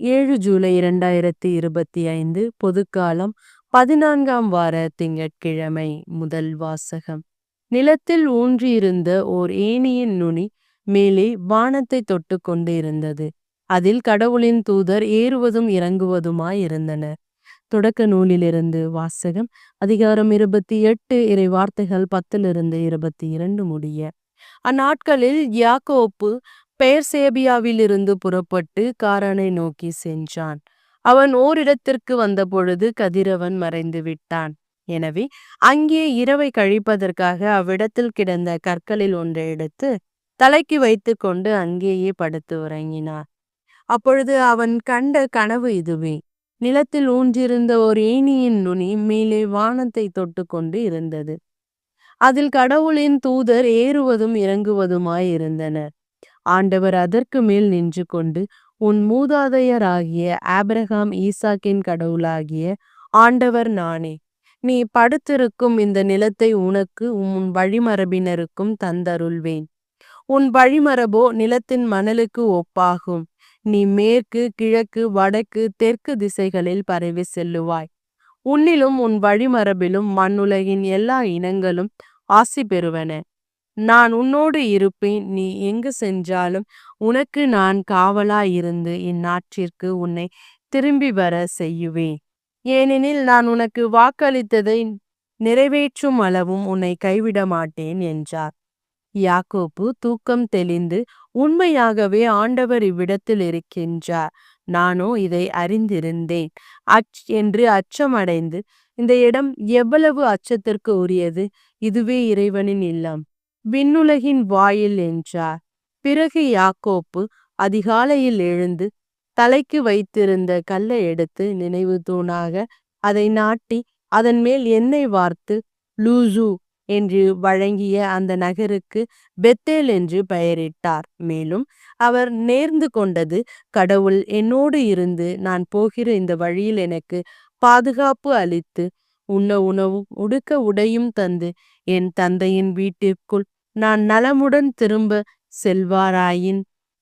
ஏழு ஜூலை இரண்டாயிரத்தி இருபத்தி ஐந்து பொதுக்காலம் பதினான்காம் வார திங்கட்கிழமை முதல் வாசகம். நிலத்தில் ஊன்றியிருந்த ஓர் ஏனியின் நுனி மேலே வானத்தை தொட்டு கொண்டு இருந்தது அதில் கடவுளின் தூதர் ஏறுவதும் இறங்குவதுமாய் இருந்தனர் தொடக்க நூலிலிருந்து வாசகம் அதிகாரம் இருபத்தி எட்டு இறை வார்த்தைகள் பத்திலிருந்து இருபத்தி இரண்டு முடிய. அந்நாட்களில் யாக்கோப்பு பெயர்சேபியாவிலிருந்து புறப்பட்டு காரானை நோக்கி சென்றான். அவன் ஓரிடத்திற்கு வந்தபொழுது கதிரவன் மறைந்து விட்டான். எனவே அங்கே இரவை கழிப்பதற்காக அவ்விடத்தில் கிடந்த கற்களில் ஒன்றை எடுத்து தலைக்கு வைத்து கொண்டு அங்கேயே படுத்து உறங்கினார் அப்பொழுது அவன் கண்ட கனவு இதுவே. நிலத்தில் ஊன்றிருந்த ஒரு ஏணியின் நுனி மேலே வானத்தை தொட்டு கொண்டு இருந்தது. அதில் கடவுளின் தூதர் ஏறுவதும் இறங்குவதுமாய் இருந்தனர். ஆண்டவர் அதற்கு மேல் நின்று கொண்டு உன் மூதாதையராகிய ஆபிரகாம் ஈசாக்கின் கடவுளாகிய ஆண்டவர் நானே. நீ படுத்திருக்கும் இந்த நிலத்தை உனக்கு உன் வழிமரபினருக்கும் தந்தருள்வேன். உன் வழிமரபோ நிலத்தின் மணலுக்கு ஒப்பாகும். நீ மேற்கு கிழக்கு வடக்கு தெற்கு திசைகளில் பரவி செல்லுவாய். உன்னிலும் உன் வழிமரபிலும் மண்ணுலகின் எல்லா இனங்களும் ஆசி பெறுவன. நான் உன்னோடு இருப்பேன் நீ எங்கு சென்றாலும் உனக்கு நான் காவலாயிருந்து இந்நாட்டிற்கு உன்னை திரும்பி வர செய்யுவேன் ஏனெனில் நான் உனக்கு வாக்களித்ததை நிறைவேற்றும் அளவும் உன்னை கைவிட மாட்டேன் என்றார். யாக்கோப்பு தூக்கம் தெளிந்து உண்மையாகவே ஆண்டவர் இவ்விடத்தில் இருக்கின்றார். நானோ இதை அறிந்திருந்தேன். அச் என்று அச்சமடைந்து இந்த இடம் எவ்வளவு அச்சத்திற்கு உரியது? இதுவே இறைவனின் இல்லம். விண்ணுலகின் வாயில் என்றார். பிறகு யாக்கோப்பு அதிகாலையில் எழுந்து தலைக்கு வைத்திருந்த கல்லை எடுத்து நினைவு தூணாக அதை நாட்டி அதன் மேல் எண்ணெய் வார்த்து லூசு என்று வழங்கிய அந்த நகருக்கு பெத்தேல் என்று பெயரிட்டார். மேலும் அவர் நேர்ந்து கொண்டது கடவுள் என்னோடு இருந்து நான் போகிற இந்த வழியில் எனக்கு பாதுகாப்பு அளித்து உண்ண உணவும் உடுக்க உடையும் தந்து என் தந்தையின் வீட்டிற்குள் நான் நலமுடன் திரும்ப செல்வாராயின்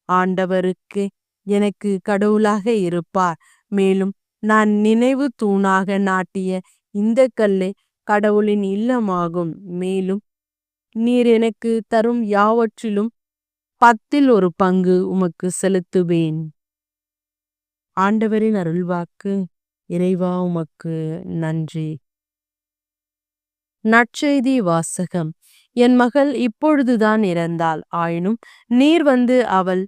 ஆண்டவருக்கு எனக்கு கடவுளாக இருப்பார். மேலும் நான் நினைவு தூணாக நாட்டிய இந்த கல்லை கடவுளின் இல்லமாகும். மேலும் நீர் எனக்கு தரும் யாவற்றிலும் பத்தில் ஒரு பங்கு உமக்கு செலுத்துவேன். ஆண்டவரின் அருள்வாக்கு இறைவா உமக்கு நன்றி. நற்செய்தி வாசகம். என் மகள் இப்பொழுதுதான் இறந்தாள். ஆயினும் நீர் வந்து அவள்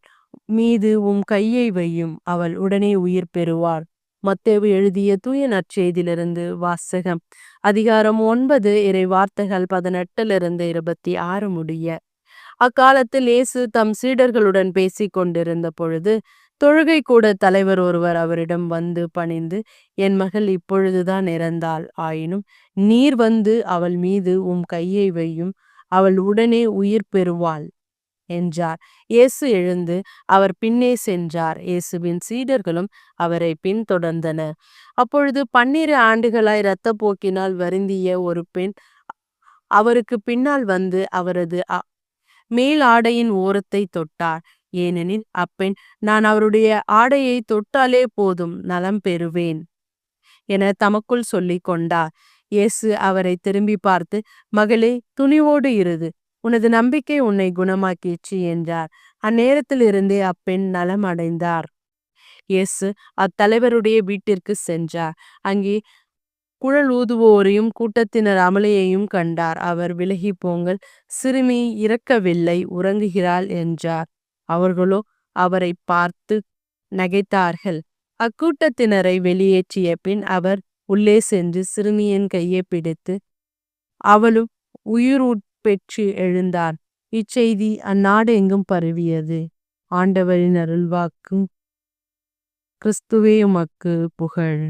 மீது உம் கையை வையும். அவள் உடனே உயிர் பெறுவார் மத்தேவு எழுதிய தூய நற்செய்தியிலிருந்து வாசகம். அதிகாரம் ஒன்பது இறை வார்த்தைகள் பதினெட்டிலிருந்து இருபத்தி ஆறு முடிய. அக்காலத்தில் இயேசு தம் சீடர்களுடன் பேசி கொண்டிருந்த பொழுது தொழுகை கூட தலைவர் ஒருவர் அவரிடம் வந்து பணிந்து என் மகள் இப்பொழுதுதான் இறந்தாள். ஆயினும் நீர் வந்து அவள் மீது உம் கையை வையும். அவள் உடனே உயிர் பெறுவாள் என்றார். இயேசு எழுந்து அவர் பின்னே சென்றார். இயேசுவின் சீடர்களும் அவரை பின்தொடர்ந்தனர். அப்பொழுது பன்னிரு ஆண்டுகளாய் இரத்த போக்கினால் வருந்திய ஒரு பெண் அவருக்கு பின்னால் வந்து அவரது மேல் ஆடையின் ஓரத்தை தொட்டார் ஏனெனில் அப்பெண் நான் அவருடைய ஆடையை தொட்டாலே போதும் நலம் பெறுவேன் என தமக்குள் சொல்லிக் கொண்டார் இயேசு அவரை திரும்பி பார்த்து மகளே துணிவோடு இருது உனது நம்பிக்கை உன்னை குணமாக்கிச்சு என்றார். அந்நேரத்திலிருந்தே அப்பெண் நலம் அடைந்தார். இயேசு அத்தலைவருடைய வீட்டிற்கு சென்றார். அங்கே குழல் ஊதுவோரையும் கூட்டத்தினர் அமளியையும் கண்டார். அவர் விலகி போங்கள். சிறுமி இறக்கவில்லை. உறங்குகிறாள் என்றார். அவர்களோ அவரை பார்த்து நகைத்தார்கள். அக்கூட்டத்தினரை வெளியேற்றிய பின் அவர் உள்ளே சென்று சிறுமியின் கையை பிடித்து அவளும் உயிரூட் பெற்று எழுந்தார். இச்செய்தி அந்நாடு எங்கும் பரவியது. ஆண்டவரின் அருள்வாக்கும் கிறிஸ்துவே உமக்கு புகழ்.